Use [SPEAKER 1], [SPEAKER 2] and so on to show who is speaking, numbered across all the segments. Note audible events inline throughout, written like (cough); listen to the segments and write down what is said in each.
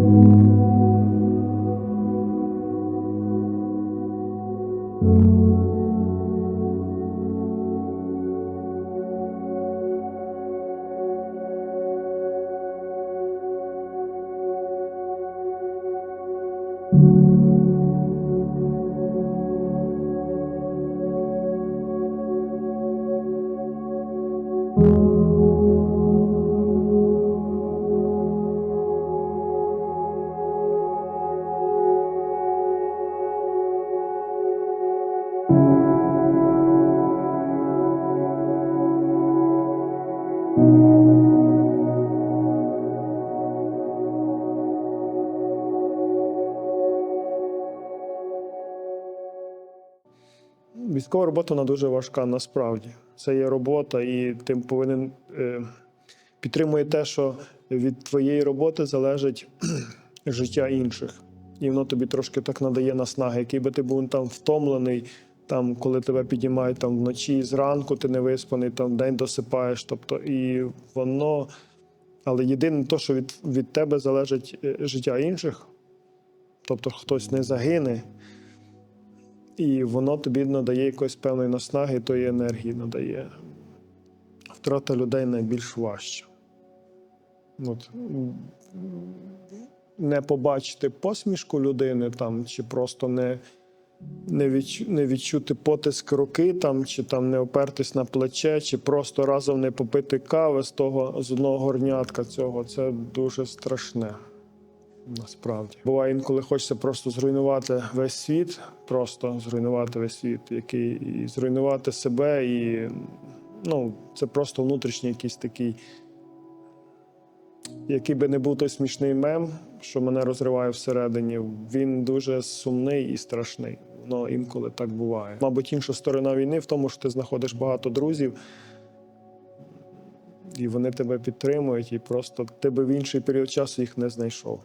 [SPEAKER 1] thank mm -hmm. you Військова робота вона дуже важка насправді. Це є робота, і ти повинен е, підтримує те, що від твоєї роботи залежить (clears throat) життя інших. І воно тобі трошки так надає наснаги, який би ти був там втомлений, там, коли тебе піднімають там вночі, зранку ти не виспаний, там день досипаєш. Тобто, і воно. Але єдине те, що від, від тебе залежить е, життя інших, тобто хтось не загине, і воно тобі надає якоїсь певної наснаги, тої енергії надає. Втрата людей найбільш важча. От. Не побачити посмішку людини там, чи просто не, не, відчу, не відчути потиск руки, там, чи там не опертись на плече, чи просто разом не попити кави з того з одного горнятка цього. Це дуже страшне. Насправді буває інколи хочеться просто зруйнувати весь світ, просто зруйнувати весь світ, який і зруйнувати себе, і ну це просто внутрішній якийсь такий, який би не був той смішний мем, що мене розриває всередині. Він дуже сумний і страшний. Воно інколи так буває. Мабуть, інша сторона війни в тому, що ти знаходиш багато друзів. І вони тебе підтримують, і просто ти би в інший період часу їх не знайшов.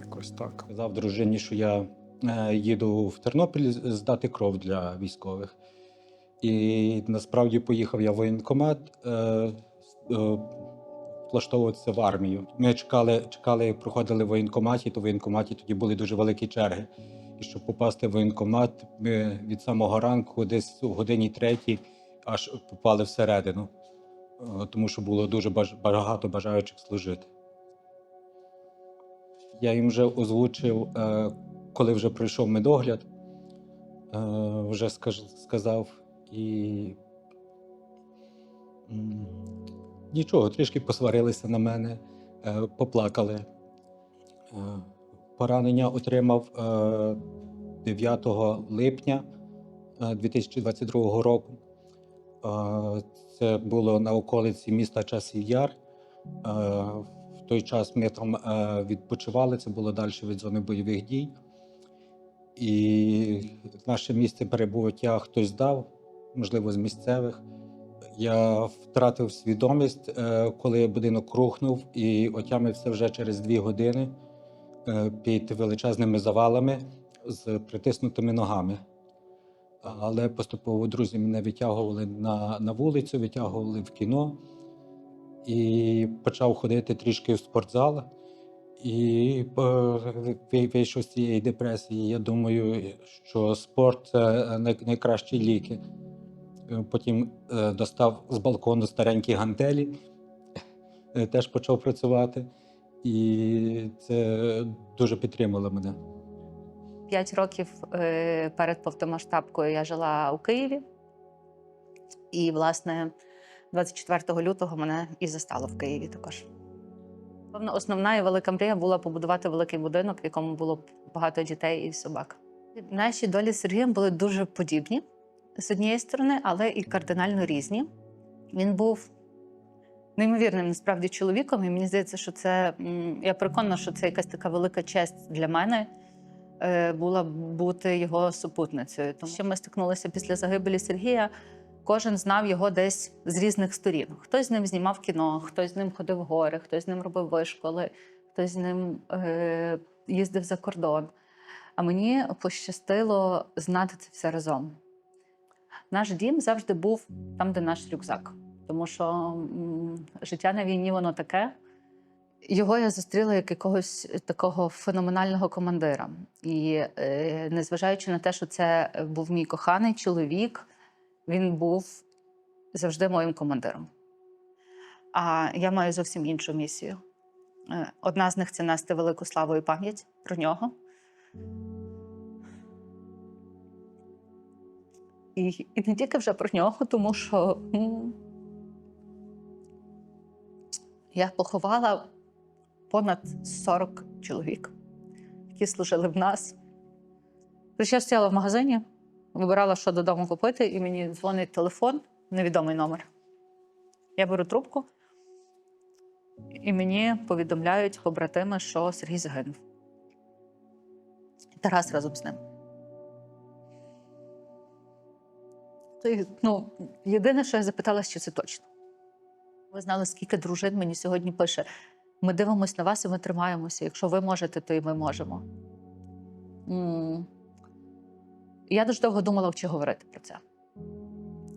[SPEAKER 1] Якось так.
[SPEAKER 2] Сказав дружині, що я е, їду в Тернопіль здати кров для військових. І насправді поїхав я в воєнкомат е, е, влаштовуватися в армію. Ми чекали, чекали, проходили в воєнкоматі, то в воєнкоматі тоді були дуже великі черги. І щоб попасти в воєнкомат, ми від самого ранку, десь у годині третій, аж попали всередину, тому що було дуже багато бажаючих служити. Я їм вже озвучив, е, коли вже пройшов медогляд, е, вже сказав і нічого, трішки посварилися на мене, е, поплакали. Поранення отримав е, 9 липня е, 2022 року. Це було на околиці міста Часів Яр. Той час ми там е, відпочивали, це було далі від зони бойових дій. І наше місце перебуття хтось дав, можливо, з місцевих. Я втратив свідомість, е, коли будинок рухнув і отямився вже через дві години е, під величезними завалами з притиснутими ногами. Але поступово друзі мене витягували на, на вулицю, витягували в кіно і почав ходити трішки в спортзал. І е, вийшов з цієї депресії. Я думаю, що спорт це найкращі ліки. Е, Потім е, достав з балкону старенькі гантелі, теж почав працювати, і це дуже підтримало мене.
[SPEAKER 3] П'ять років перед повномасштабкою я жила у Києві, і, власне, 24 лютого мене і застало в Києві також. Певно, основна і велика мрія була побудувати великий будинок, в якому було б багато дітей і собак. Наші долі з Сергієм були дуже подібні з однієї сторони, але і кардинально різні. Він був неймовірним насправді чоловіком, і мені здається, що це я переконана, що це якась така велика честь для мене е, була бути його супутницею. Тому що ми стикнулися після загибелі Сергія. Кожен знав його десь з різних сторін. Хтось з ним знімав кіно, хтось з ним ходив в гори, хтось з ним робив вишколи, хтось з ним е, їздив за кордон. А мені пощастило знати це все разом. Наш дім завжди був там, де наш рюкзак. Тому що м, життя на війні воно таке. Його я зустріла як якогось такого феноменального командира. І е, незважаючи на те, що це був мій коханий чоловік, він був завжди моїм командиром. А я маю зовсім іншу місію. Е, Одна з них це нести велику славу і пам'ять про нього. І, і не тільки вже про нього, тому що я поховала понад 40 чоловік, які служили в нас. Стояла в магазині, вибирала, що додому купити, і мені дзвонить телефон, невідомий номер. Я беру трубку, і мені повідомляють побратими, що Сергій загинув. Тарас разом з ним. Ну, єдине, що я запиталася, чи це точно. Ви знали, скільки дружин мені сьогодні пише: ми дивимося на вас і ми тримаємося. Якщо ви можете, то і ми можемо. Я дуже довго думала, чи говорити про це.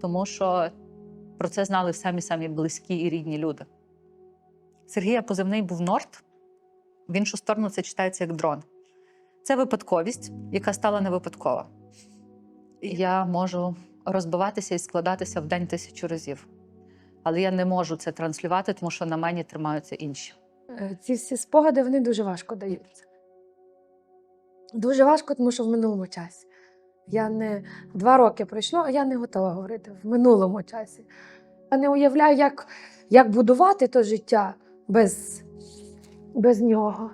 [SPEAKER 3] Тому що про це знали самі самі близькі і рідні люди. Сергія позивний був Норд. В іншу сторону це читається як дрон. Це випадковість, яка стала не випадкова. Я можу розбиватися і складатися в день тисячу разів. Але я не можу це транслювати, тому що на мені тримаються інші.
[SPEAKER 4] Е, Ці всі спогади вони дуже важко даються. Дуже важко, тому що в минулому часі. Я не два роки пройшло, а я не готова говорити в минулому часі. Я не уявляю, як, як будувати то життя без, без нього.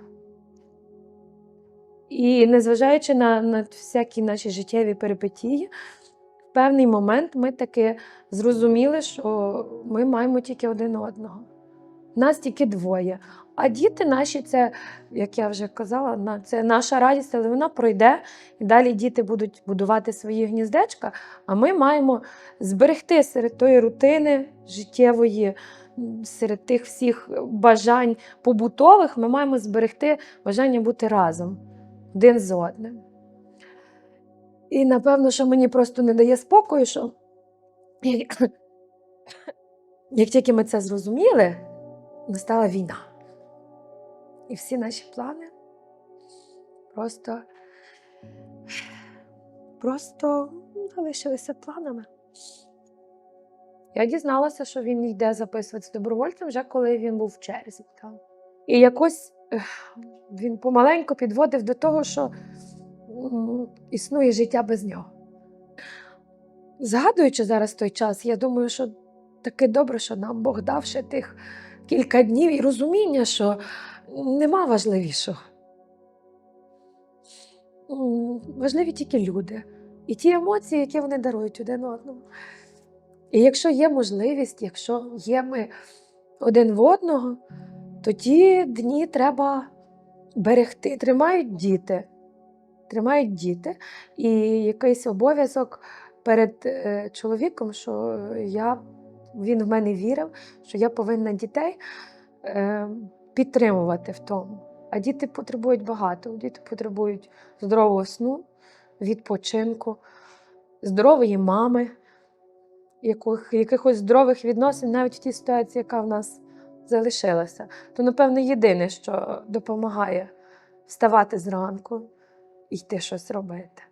[SPEAKER 4] І незважаючи на, на всякі наші життєві перипетії, в певний момент ми таки зрозуміли, що ми маємо тільки один одного. Нас тільки двоє. А діти наші, це, як я вже казала, це наша радість, але вона пройде, і далі діти будуть будувати свої гніздечка. А ми маємо зберегти серед тої рутини життєвої, серед тих всіх бажань побутових, ми маємо зберегти бажання бути разом один з одним. І напевно, що мені просто не дає спокою, що як, тільки ми це зрозуміли, настала війна. І всі наші плани просто, просто залишилися планами. Я дізналася, що він йде записуватися добровольцем вже коли він був в черзі. Там. І якось він помаленьку підводив до того, що існує життя без нього. Згадуючи зараз той час, я думаю, що таки добре, що нам Бог дав ще тих кілька днів і розуміння, що нема важливішого. Важливі тільки люди і ті емоції, які вони дарують один одному. І якщо є можливість, якщо є ми один в одного, то ті дні треба берегти. Тримають діти. Тримають діти. І якийсь обов'язок перед е, чоловіком, що я, він в мене вірив, що я повинна дітей е, підтримувати в тому. А діти потребують багато. Діти потребують здорового сну, відпочинку, здорової мами, яких, якихось здорових відносин, навіть в тій ситуації, яка в нас залишилася. То, напевно, єдине, що допомагає вставати зранку і йти щось робити.